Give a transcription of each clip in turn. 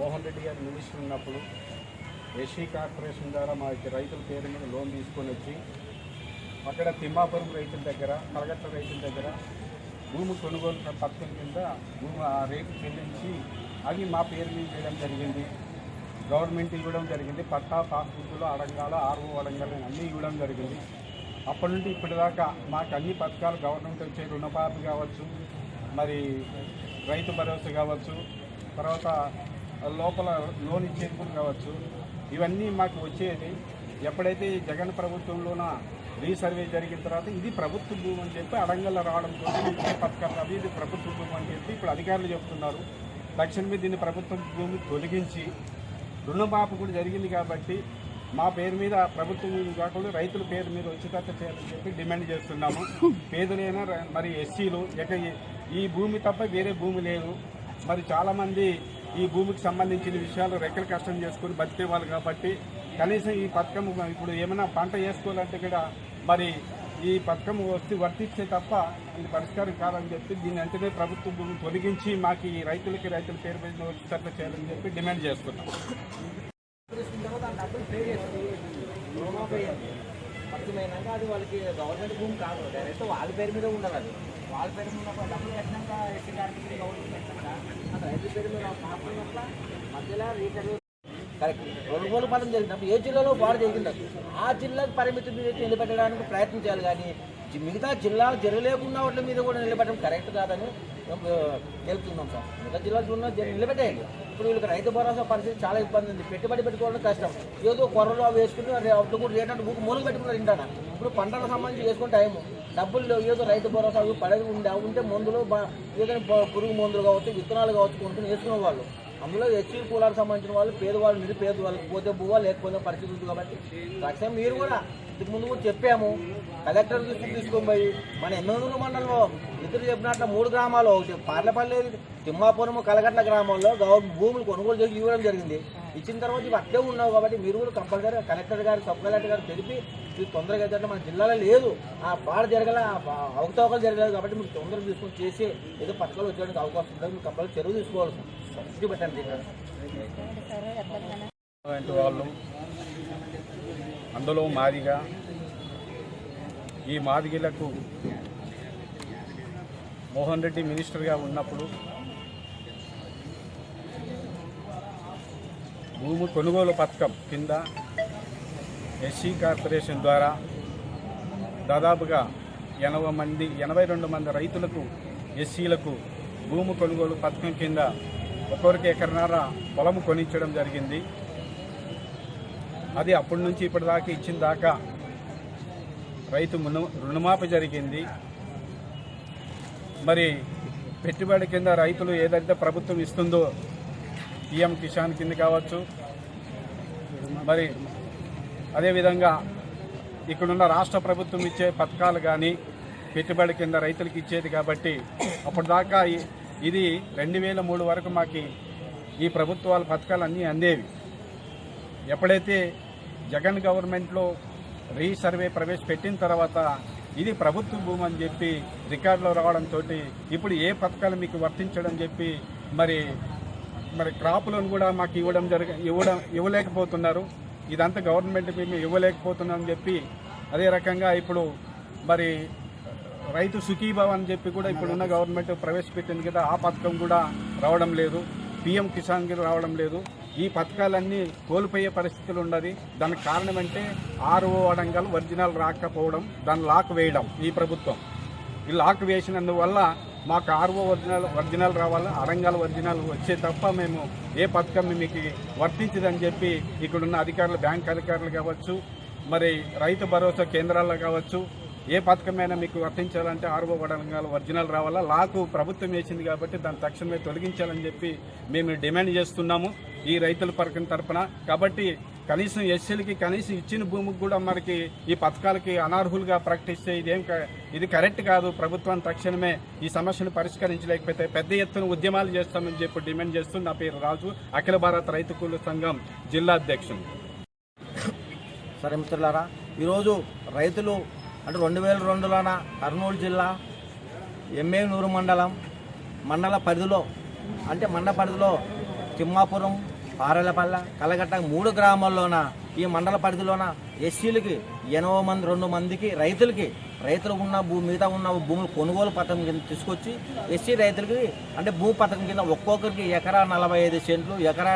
మోహన్ రెడ్డి గారు మినిస్టర్ ఉన్నప్పుడు SC corporation ద్వారా మా యొక్క రైతుల పేరు మీద లోన్ తీసుకొని వచ్చి అక్కడ తిమ్మాపురం రైతుల దగ్గర కలగట్ట రైతుల దగ్గర భూమి కొనుగోలు పథకం కింద భూమి ఆ రేటు చెల్లించి అవి మా పేరు మీద చేయడం జరిగింది. గవర్నమెంట్ ఇవ్వడం జరిగింది. పట్టా పాస్బుక్లు అడంగాలు ఆర్ఓ అడంగాలు అన్నీ ఇవ్వడం జరిగింది. అప్పటి నుండి ఇప్పటిదాకా మాకు అన్ని పథకాలు గవర్నమెంట్ వచ్చే రుణమాఫీ కావచ్చు మరి రైతు భరోసా కావచ్చు తర్వాత లోపల లోన్ ఇచ్చేందుకు కావచ్చు. ఇవన్నీ మాకు వచ్చేది. ఎప్పుడైతే ఈ జగన్ ప్రభుత్వంలోన రీసర్వే జరిగిన తర్వాత ఇది ప్రభుత్వ భూమి అని చెప్పి అడంగల్లో రావడంతో పథకాలు అవి ఇది ప్రభుత్వ భూమి అని చెప్పి ఇప్పుడు అధికారులు చెప్తున్నారు. తక్షణమే దీన్ని ప్రభుత్వ భూమి తొలగించి రుణమాపు కూడా జరిగింది కాబట్టి మా పేరు మీద ప్రభుత్వం కాకుండా రైతుల పేరు మీద వచ్చేటట్టు చేయాలని చెప్పి డిమాండ్ చేస్తున్నాము. పేదలైనా మరి ఎస్సీలు ఇక ఈ- ఈ భూమి తప్ప వేరే భూమి లేదు. మరి చాలామంది ఈ భూమికి సంబంధించిన విషయాలు రెక్కలు కష్టం చేసుకుని బతికే వాళ్ళు కాబట్టి కనీసం ఈ పథకం ఇప్పుడు ఏమైనా పంట వేసుకోవాలంటే కూడా మరి ఈ పథకం వస్తే వర్తిస్తే తప్ప ఇది పరిష్కారం కాదని చెప్పి దీని అంతనే ప్రభుత్వ భూమి తొలగించి మాకు ఈ రైతులకి రైతుల పేరు మీద వచ్చేటట్లు చేయాలని చెప్పి డిమాండ్ చేస్తున్నాం. అది వాళ్ళకి గవర్నమెంట్ భూమి కాదు. డైరెక్ట్ వాళ్ళ పేరు మీద ఉండదు అది. వాళ్ళ పేరు మీద డబ్బులు కట్టినాక ఎస్సీ కార్మికులు గవర్నమెంట్ కట్టినాక అది రైతు పేరు మీద కాకుండా మధ్యలో రీసర్వే కరెక్ట్. కొనుగోలు పదం జరిగినప్పుడు ఏ జిల్లాలో వాడు జరిగింది? ఆ జిల్లాకు పరిమితి మీద నిలబెట్టడానికి ప్రయత్నం చేయాలి కానీ మిగతా జిల్లాలు జరగలేకుండా వాటి మీద కూడా నిలబెట్టడం కరెక్ట్ కాదని తెలుపుతున్నాం సార్. మిగతా జిల్లాలు ఉన్న జర- నిలబెట్టేయండి. ఇప్పుడు వీళ్ళకి రైతు భరోసా పరిస్థితి చాలా ఇబ్బంది ఉంది. పెట్టుబడి పెట్టుకోవడం కష్టం. ఏదో కొర్రలు అవి వేసుకుని అప్పుడు కూడా రేట్ అంటే బుక్ మూలం పెట్టుకున్నారు ఇంటాన ఇప్పుడు పంటలకు సంబంధించి వేసుకుంటే టైము. డబ్బులు ఏదో రైతు భరోసా అవి పడేది ఉండే అవి ఉంటే మందులు ఏదైనా పురుగు మందులు కావచ్చు విత్తనాలు కావచ్చు కొనుక్కుని వేసుకునే వాళ్ళు. అందులో ఎస్సీ కులాలకు సంబంధించిన వాళ్ళు పేదవాళ్ళు నిరుపేద పేదవాళ్ళకి పోతే బువ్వ లేకపోతే పరిస్థితి ఉంది కాబట్టి. లక్ష్యం మీరు కూడా ఇంతకు ముందు కూడా చెప్పాము. కలెక్టర్ దృష్టికి తీసుకొని పోయి మన ఎన్నోనూరు మండలంలో ఇద్దరు చెప్పినట్ల మూడు గ్రామాలు ఒకటి పార్లపల్లి తిమ్మాపురం కలగట్ల గ్రామాల్లో గవర్నమెంట్ భూములు కొనుగోలు చేసి ఇవ్వడం జరిగింది. ఇచ్చిన తర్వాత ఇవి అట్లే ఉన్నావు కాబట్టి మీరు కూడా కంపల్సరీ కలెక్టర్ గారు సబ్ కలెక్టర్ గారు తెలిపి ఇది తొందరగా అయితే మన జిల్లాలో లేదు. ఆ పాడ జరగల అవకతవకలు జరగలేదు కాబట్టి మీరు తొందరగా తీసుకొని చేసి ఏదో పథకాలు వచ్చేయడానికి అవకాశం ఉంటుంది మీరు కంపల్సరీ చర్యలు తీసుకోవాలి పెట్టండి వాళ్ళు అందులో మాదిగా ఈ మాదిగలకు మోహన్ రెడ్డి మినిస్టర్గా ఉన్నప్పుడు భూమి కొనుగోలు పథకం కింద ఎస్సీ కార్పొరేషన్ ద్వారా దాదాపుగా ఎనభై మంది ఎనభై రెండు మంది రైతులకు ఎస్సీలకు భూమి కొనుగోలు పథకం కింద ఒక్కొరికి ఎకరన్నర పొలం కొనించడం జరిగింది. అది అప్పటి నుంచి ఇప్పటిదాకా ఇచ్చిన దాకా రైతు మును రుణమాఫీ జరిగింది. మరి పెట్టుబడి కింద రైతులు ఏదైతే ప్రభుత్వం ఇస్తుందో పిఎం కిసాన్ కింద కావచ్చు మరి అదేవిధంగా ఇక్కడున్న రాష్ట్ర ప్రభుత్వం ఇచ్చే పథకాలు కానీ పెట్టుబడి కింద రైతులకు ఇచ్చేది కాబట్టి అప్పటిదాకా ఇది రెండు వేల మూడు వరకు మాకు ఈ ప్రభుత్వాల పథకాలు అన్నీ అందేవి. ఎప్పుడైతే జగన్ గవర్నమెంట్లో రీసర్వే ప్రవేశపెట్టిన తర్వాత ఇది ప్రభుత్వ భూమి అని చెప్పి రికార్డులో రావడంతో ఇప్పుడు ఏ పథకాలు మీకు వర్తించడం చెప్పి మరి మరి క్రాపులను కూడా మాకు ఇవ్వడం జరగ ఇవ్వడం ఇవ్వలేకపోతున్నారు. ఇదంతా గవర్నమెంట్ మేము ఇవ్వలేకపోతున్నాం చెప్పి అదే రకంగా ఇప్పుడు మరి రైతు సుఖీభావ్ అని చెప్పి కూడా ఇప్పుడున్న గవర్నమెంట్ ప్రవేశపెట్టింది కదా ఆ పథకం కూడా రావడం లేదు. పిఎం కిసాన్కి రావడం లేదు. ఈ పథకాలన్నీ కోల్పోయే పరిస్థితులు ఉన్నది. దానికి కారణం అంటే ఆర్ఓ అడంగల్ ఒరిజినల్ రాకపోవడం దాన్ని లాక్ వేయడం ఈ ప్రభుత్వం. ఈ లాక్ వేసినందువల్ల మాకు ఆర్ఓ ఒరిజినల్ ఒరిజినల్ రావాలా అడంగల్ ఒరిజినల్ వచ్చే తప్ప మేము ఏ పథకం మీకు వర్తించదని చెప్పి ఇక్కడున్న అధికారులు బ్యాంక్ అధికారులు కావచ్చు మరి రైతు భరోసా కేంద్రాల్లో కావచ్చు ఏ పథకమైనా మీకు వర్తించాలంటే ఆర్ఓ వడంగాలు ఒరిజినల్ రావాలా? లాకు ప్రభుత్వం వేసింది కాబట్టి దాన్ని తక్షణమే తొలగించాలని చెప్పి మేము డిమాండ్ చేస్తున్నాము ఈ రైతుల పరకం తరపున. కాబట్టి కనీసం ఎస్సీలకి కనీసం ఇచ్చిన భూమికి కూడా మనకి ఈ పథకాలకి అనర్హులుగా ప్రకటిస్తే ఇదేం ఇది కరెక్ట్ కాదు. ప్రభుత్వం తక్షణమే ఈ సమస్యను పరిష్కరించలేకపోతే పెద్ద ఎత్తున ఉద్యమాలు చేస్తామని చెప్పి డిమాండ్ చేస్తూ నా పేరు రాజు అఖిల భారత రైతు కూల సంఘం జిల్లా అధ్యక్షుడు సరే మిత్రులారా ఈరోజు రైతులు అంటే రెండు వేల రెండులోన కర్నూలు జిల్లా ఎమ్మెనూరు మండలం మండల పరిధిలో అంటే మండల పరిధిలో తిమ్మాపురం పారలపల్ల కలగట్ట మూడు గ్రామాల్లోన ఈ మండల పరిధిలోన ఎస్సీలకి ఎనభై మంది రెండు మందికి రైతులకి రైతులు ఉన్న భూమి మీద ఉన్న భూములు కొనుగోలు పథకం కింద తీసుకొచ్చి ఎస్సీ రైతులకి అంటే భూ పథకం కింద ఒక్కొక్కరికి ఎకరా నలభై ఐదు సెంట్లు ఎకరా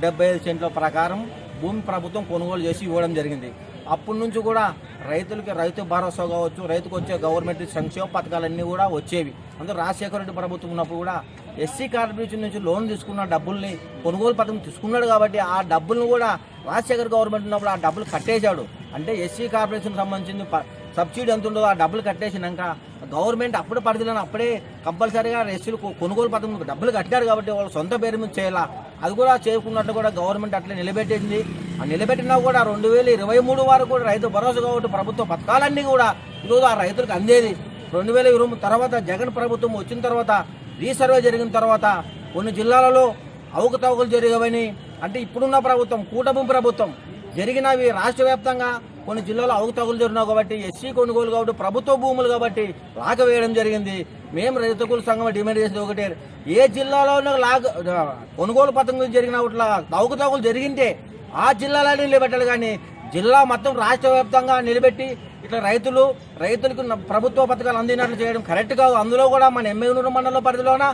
డెబ్బై ఐదు సెంట్ల ప్రకారం భూమి ప్రభుత్వం కొనుగోలు చేసి ఇవ్వడం జరిగింది. అప్పటి నుంచి కూడా రైతులకి రైతు భరోసా కావచ్చు రైతుకు వచ్చే గవర్నమెంట్ సంక్షేమ పథకాలన్నీ కూడా వచ్చేవి. అందులో రాజశేఖర రెడ్డి ప్రభుత్వం ఉన్నప్పుడు కూడా ఎస్సీ కార్పొరేషన్ నుంచి లోన్ తీసుకున్న డబ్బుల్ని కొనుగోలు పథకం తీసుకున్నాడు కాబట్టి ఆ డబ్బులను కూడా రాజశేఖర్ గవర్నమెంట్ ఉన్నప్పుడు ఆ డబ్బులు కట్టేశాడు. అంటే ఎస్సీ కార్పొరేషన్ సంబంధించిన ప- సబ్సిడీ ఎంత ఉంటుందో ఆ డబ్బులు కట్టేసినాక గవర్నమెంట్ అప్పుడు పరిధిలోనే అప్పుడే కంపల్సరీగా ఎస్సీలు కొనుగోలు పథకం డబ్బులు కట్టారు కాబట్టి వాళ్ళు సొంత పేరు మీద చేయాలా? అది కూడా చేయకున్నట్టు కూడా గవర్నమెంట్ అట్లా నిలబెట్టేసింది. నిలబెట్టినా కూడా రెండు వేల ఇరవై మూడు వరకు కూడా రైతు భరోసా కాబట్టి ప్రభుత్వ పథకాలన్నీ కూడా ఈరోజు ఆ రైతులకు అందేది. రెండు వేల ఇరవై తర్వాత జగన్ ప్రభుత్వం వచ్చిన తర్వాత రీసర్వే జరిగిన తర్వాత కొన్ని జిల్లాలలో అవకతవకలు జరిగవని. అంటే ఇప్పుడున్న ప్రభుత్వం కూటమి ప్రభుత్వం జరిగినవి రాష్ట్ర వ్యాప్తంగా కొన్ని జిల్లాలో అవకతవకలు జరిగినావు కాబట్టి ఎస్సీ కొనుగోలు కాబట్టి ప్రభుత్వ భూములు కాబట్టి లాక వేయడం జరిగింది. మేము రైతుకుల సంఘం డిమాండ్ చేసేది ఒకటే. ఏ జిల్లాలో లాగ కొనుగోలు పథకం జరిగిన ఇట్లా అవకతవకలు జరిగింటే ఆ జిల్లాలని నిలబెట్టాలి కానీ జిల్లా మొత్తం రాష్ట్ర వ్యాప్తంగా నిలబెట్టి ఇట్లా రైతులు రైతులకు ప్రభుత్వ పథకాలు అందినట్లు చేయడం కరెక్ట్ కాదు. అందులో కూడా మన ఎమ్మెగనూరు మండల పరిధిలోన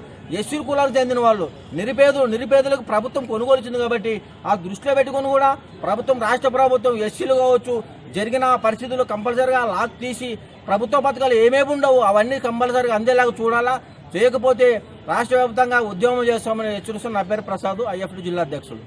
ఎస్సీ కులాలకు చెందిన వాళ్ళు నిరుపేదలు నిరుపేదలకు ప్రభుత్వం కొనుగోలు ఇచ్చింది కాబట్టి ఆ దృష్టిలో పెట్టుకుని కూడా ప్రభుత్వం రాష్ట్ర ప్రభుత్వం ఎస్సీలు కావచ్చు జరిగిన పరిస్థితులు కంపల్సరిగా లాక్ తీసి ప్రభుత్వ పథకాలు ఏమేమి ఉండవు అవన్నీ కంపల్సరీగా అందేలాగా చూడాలా. చేయకపోతే రాష్ట్ర వ్యాప్తంగా ఉద్యమం చేస్తామని హెచ్చరిస్తున్న నా పేరు ప్రసాద్ ఐఎఫ్డి జిల్లా అధ్యక్షులు.